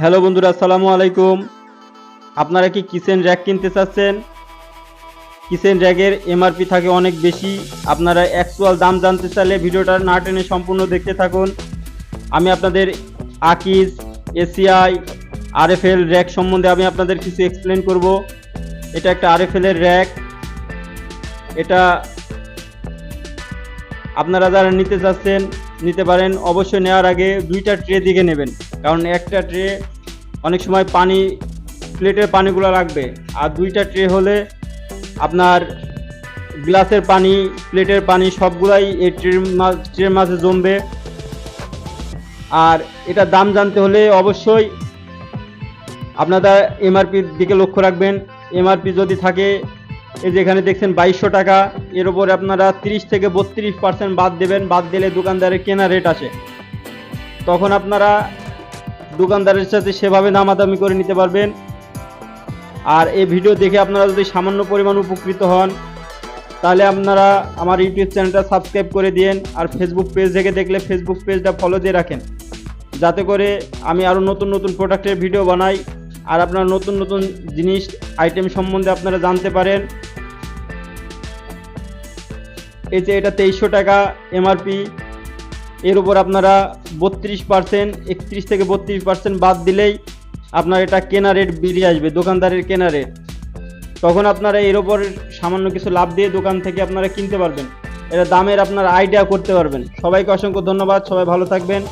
Hello বন্ধুরা, আসসালামু আলাইকুম। আপনারা কি কিচেন র্যাক কিনতে চাচ্ছেন? কিচেন র্যাকের এমআরপি থাকে অনেক বেশি। আপনারা অ্যাকচুয়াল দাম জানতে চাইলে ভিডিওটা না টেনে সম্পূর্ণ দেখতে থাকুন। আমি আপনাদের আকিজ, এসিআই, আরএফএল র্যাক সম্বন্ধে আমি আপনাদের কিছু এক্সপ্লেন করব। এটা একটা আরএফএল এর র্যাক। এটা আপনারা যারা নিতে চাচ্ছেন, নিতে পারেন, অবশ্যই নেওয়ার আগে দুইটা ট্রে দিকে নেবেন। কারণ একটা ট্রে অনেক সময় পানি, প্লেটের পানিগুলো লাগবে। আর দুইটা ট্রে হলে আপনার গ্লাসের পানি, প্লেটের পানি সবগুলাই এই ট্রের ট্রের মাঝে জমবে। আর এটা দাম জানতে হলে অবশ্যই আপনারা এমআরপির দিকে লক্ষ্য রাখবেন। এমআরপি যদি থাকে এই যে এখানে দেখছেন বাইশশো টাকা, এর উপরে আপনারা তিরিশ থেকে বত্রিশ পার্সেন্ট বাদ দেবেন, বাদ দিলে দোকানদারের কেনা রেট আসে। তখন আপনারা দোকানদারের সাথে সেভাবে দামাদামি করে নিতে পারবেন। আর এই ভিডিও দেখে আপনারা যদি সামান্য পরিমাণ উপকৃত হন, তাহলে আপনারা আমার ইউটিউব চ্যানেলটা সাবস্ক্রাইব করে দিন আর ফেসবুক পেজ থেকে দেখলে ফেসবুক পেজটা ফলো দিয়ে রাখেন। যাতে করে আমি আরও নতুন নতুন প্রোডাক্টের ভিডিও বানাই, আর আপনারা নতুন নতুন জিনিস আইটেম সম্বন্ধে আপনারা জানতে পারেন। এই যে এটা তেইশশো টাকা এমআরপি এর উপর আপনারা বত্রিশ পার্সেন্ট একত্রিশ থেকে বত্রিশ পার্সেন্ট বাদ দিলেই আপনার এটা কেনা রেট বেরিয়ে আসবে, দোকানদারের কেনা রেট তখন আপনারা এর ওপর সামান্য কিছু লাভ দিয়ে দোকান থেকে আপনারা কিনতে পারবেন। এটা দামের আপনার আইডিয়া করতে পারবেন। সবাইকে অসংখ্য ধন্যবাদ, সবাই ভালো থাকবেন।